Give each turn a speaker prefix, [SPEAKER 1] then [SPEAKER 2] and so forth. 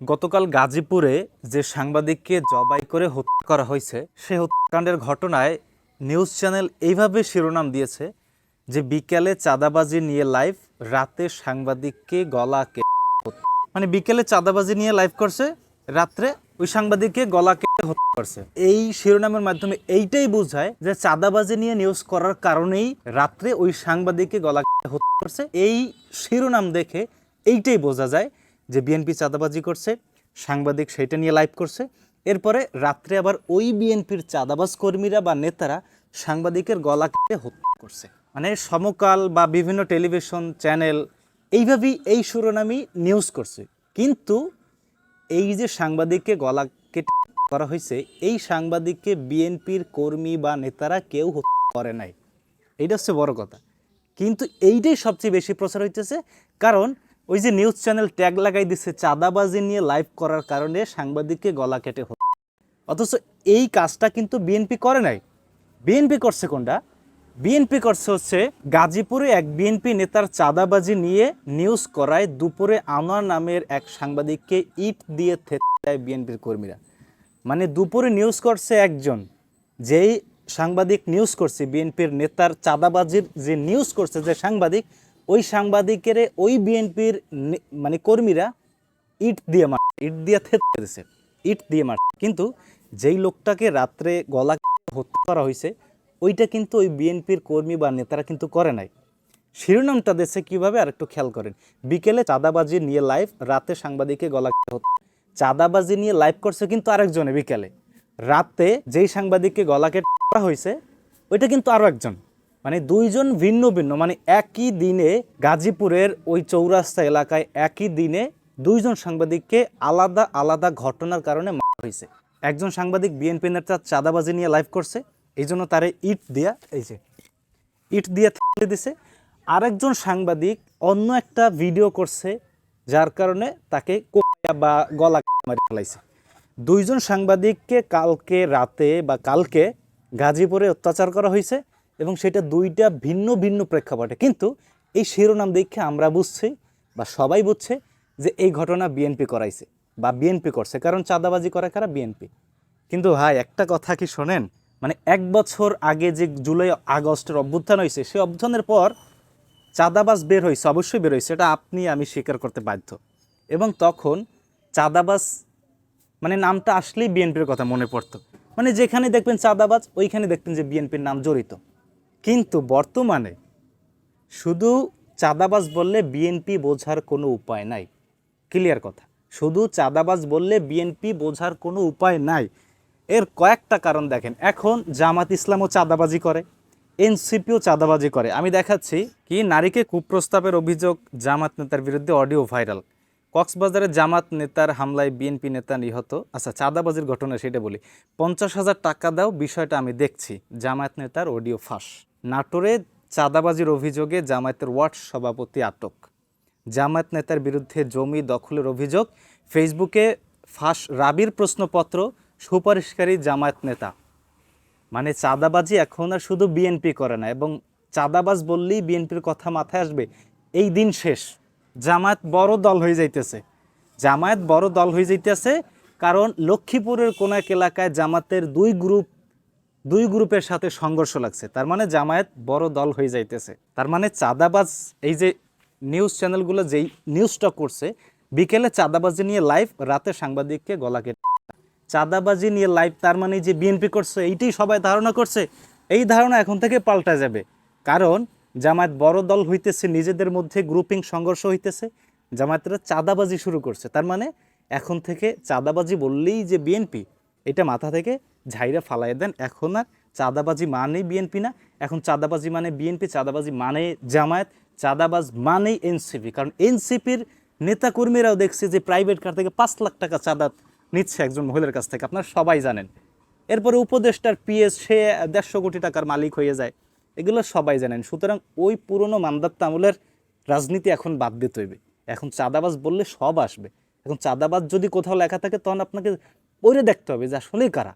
[SPEAKER 1] গতকাল গাজীপুরে যে সাংবাদিককে জবাই করে হত্যা করা হয়েছে, সে হত্যাকাণ্ডের ঘটনায় নিউজ চ্যানেল এইভাবে শিরোনাম দিয়েছে যে বিকেলে চাঁদাবাজি নিয়ে লাইভ, রাতে সাংবাদিককে গলা কেটে মানে বিকেলে চাঁদাবাজি নিয়ে লাইভ করছে, রাত্রে ওই সাংবাদিককে গলা কেটে হত্যা করছে। এই শিরোনামের মাধ্যমে এইটাই বোঝায় যে চাঁদাবাজি নিয়ে নিউজ করার কারণেই রাত্রে ওই সাংবাদিককে গলা কেটে হত্যা করছে। এই শিরোনাম দেখে এইটাই বোঝা যায় যে বিএনপি চাঁদাবাজি করছে, সাংবাদিক সেটা নিয়ে লাইভ করছে। এরপরে রাত্রে আবার ওই বিএনপির চাঁদাবাজ কর্মীরা বা নেতারা সাংবাদিকের গলা কেটে হত্যা করছে। মানে সমকাল বা বিভিন্ন টেলিভিশন চ্যানেল এইভাবেই এই শিরোনামই নিউজ করছে। কিন্তু এই যে সাংবাদিককে গলা কেটে করা হয়েছে, এই সাংবাদিককে বিএনপির কর্মী বা নেতারা কেউ হত্যা করে নাই। এইটা হচ্ছে বড় কথা। কিন্তু এইটাই সবচেয়ে বেশি প্রচার হইতেছে। কারণ ওই যে নিউজ চ্যানেল ট্যাগ লাগাই দিচ্ছে চাঁদাবাজি নিয়ে লাইভ করার কারণে সাংবাদিককে গলা কেটে হত্যা। অথচ এই কাজটা কিন্তু বিএনপি করে নাই। বিএনপি করছে কোনটা? বিএনপি করছে হচ্ছে গাজীপুরে এক বিএনপি নেতার চাঁদাবাজি নিয়ে নিউজ করায় দুপুরে আনোয়ার নামের এক সাংবাদিককে ইট দিয়ে থেতে দেয় বিএনপির কর্মীরা। মানে দুপুরে নিউজ করছে একজন, যেই সাংবাদিক নিউজ করছে বিএনপির নেতার চাঁদাবাজির যে নিউজ করছে যে সাংবাদিক ওই সাংবাদিকের ওই বিএনপির মানে কর্মীরা ইট দিয়ে মার, ইট দিয়ে থেতে দিছে, ইট দিয়ে মার। কিন্তু যেই লোকটাকে রাত্রে গলা হত্যা করা হয়েছে ওইটা কিন্তু ওই বিএনপির কর্মী বা নেতারা কিন্তু করে নাই। শিরোনামটা দেশে কীভাবে আর একটু খেয়াল করেন। বিকেলে চাঁদাবাজি নিয়ে লাইভ রাতে সাংবাদিকে গলা হত্যা। চাঁদাবাজি নিয়ে লাইভ করছে কিন্তু আরেকজনে বিকেলে। রাতে যেই সাংবাদিককে গলা কেটে করা হয়েছে ওইটা কিন্তু আরও একজন। মানে দুইজন ভিন্ন ভিন্ন মানে একই দিনে গাজীপুরের ওই চৌরাস্তা এলাকায় একই দিনে দুইজন সাংবাদিককে আলাদা আলাদা ঘটনার কারণে মারা হয়েছে। একজন সাংবাদিক বিএনপি নেতা চাঁদাবাজি নিয়ে লাইভ করছে এই জন্য তারে ইট দিয়া, এই যে, ইট দিয়ে থাকতে দিছে। আরেকজন সাংবাদিক অন্য একটা ভিডিও করছে, যার কারণে তাকে কোপায়া বা গলা মারি ফেলাইছে। দুইজন সাংবাদিককে কালকে রাতে বা কালকে গাজীপুরে অত্যাচার করা হয়েছে এবং সেটা দুইটা ভিন্ন ভিন্ন প্রেক্ষাপটে। কিন্তু এই শিরোনাম দেখে আমরা বুঝছি বা সবাই বুঝছে যে এই ঘটনা বিএনপি করাইছে বা বিএনপি করছে। কারণ চাঁদাবাজি করে কারা? বিএনপি। কিন্তু ভাই, একটা কথা কি শোনেন? মানে এক বছর আগে যে জুলাই আগস্টের অভ্যুত্থান হয়েছে সেই অভ্যুত্থানের পর চাঁদাবাজ বের হয়েছে, অবশ্যই বের হয়েছে। এটা আপনি, আমি স্বীকার করতে বাধ্য। এবং তখন চাঁদাবাজ মানে নামটা আসলেই বিএনপির কথা মনে পড়তো। মানে যেখানে দেখবেন চাঁদাবাজ, ওইখানে দেখবেন যে বিএনপির নাম জড়িত। কিন্তু বর্তমানে শুধু চাঁদাবাজ বললে বিএনপি বোঝার কোনো উপায় নাই। ক্লিয়ার কথা। শুধু চাঁদাবাজ বললে বিএনপি বোঝার কোনো উপায় নাই। এর কয়েকটা কারণ দেখেন। এখন জামাত ইসলামও চাঁদাবাজি করে, এনসিপিও চাঁদাবাজি করে। আমি দেখাচ্ছি কি নারীকে কুপ্রস্তাবের অভিযোগ জামাত নেতার বিরুদ্ধে অডিও ভাইরাল। কক্সবাজারে জামাত নেতার হামলায় বিএনপি নেতা নিহত। আচ্ছা চাঁদাবাজির ঘটনা সেটা বলি। পঞ্চাশ হাজার টাকা দাও, বিষয়টা আমি দেখছি। জামায়াত নেতার অডিও ফাঁস। নাটোরে চাঁদাবাজির অভিযোগে জামায়াতের ওয়ার্ড সভাপতি আটক। জামায়াত নেতার বিরুদ্ধে জমি দখলের অভিযোগ, ফেসবুকে ফাঁস রাবির প্রশ্নপত্র, সুপারিশকারী জামায়াত নেতা। মানে চাঁদাবাজি এখন আর শুধু বিএনপি করে না এবং চাঁদাবাজ বললেই বিএনপির কথা মাথায় আসবে, এই দিন শেষ। জামায়াত বড় দল হয়ে যাইতেছে। জামায়াত বড় দল হয়ে যাইতেছে কারণ লক্ষ্মীপুরের কোন এক এলাকায় জামাতের দুই গ্রুপ দুই গ্রুপের সাথে সংঘর্ষ লাগছে। তার মানে জামায়াত বড় দল হয়ে যাইতেছে। তার মানে চাঁদাবাজ, এই যে নিউজ চ্যানেলগুলো যেই নিউজটা করছে, বিকেলে চাঁদাবাজি নিয়ে লাইভ, রাতে সাংবাদিককে গলা কেটে চাঁদাবাজি নিয়ে লাইভ, তার মানে যে বিএনপি করছে, এইটাই সবাই ধারণা করছে, এই ধারণা এখন থেকে পাল্টা যাবে। কারণ জামায়াত বড় দল হইতেছে, নিজেদের মধ্যে গ্রুপিং সংঘর্ষ হইতেছে, জামায়াতরা চাঁদাবাজি শুরু করছে। তার মানে এখন থেকে চাঁদাবাজি বললেই যে বিএনপি, এটা মাথা থেকে ঝাইরা ফালাই দেন। এখন আর চাঁদাবাজি মানেই বিএনপি না। এখন চাঁদাবাজি মানে বিএনপি চাঁদাবাজি মানে জামায়াত, চাঁদাবাজ মানেই এনসিপি কারণ এনসিপির নেতাকর্মীরাও দেখছে যে প্রাইভেট কার থেকে পাঁচ লাখ টাকা চাঁদা নিচ্ছে একজন মহিলার কাছ থেকে। আপনারা সবাই জানেন। এরপরে উপদেষ্টার পিএস সে দেড়শো কোটি টাকার মালিক হয়ে যায়। এগুলো সবাই জানেন। সুতরাং ওই পুরনো মান্দাত্তা আমলের রাজনীতি এখন বাদ দিতে হইবে। এখন চাঁদাবাজ বললে সব আসবে। এখন চাঁদাবাজ যদি কোথাও লেখা থাকে, তখন আপনাকে পড়ে দেখতে হবে যে আসলেই কারা।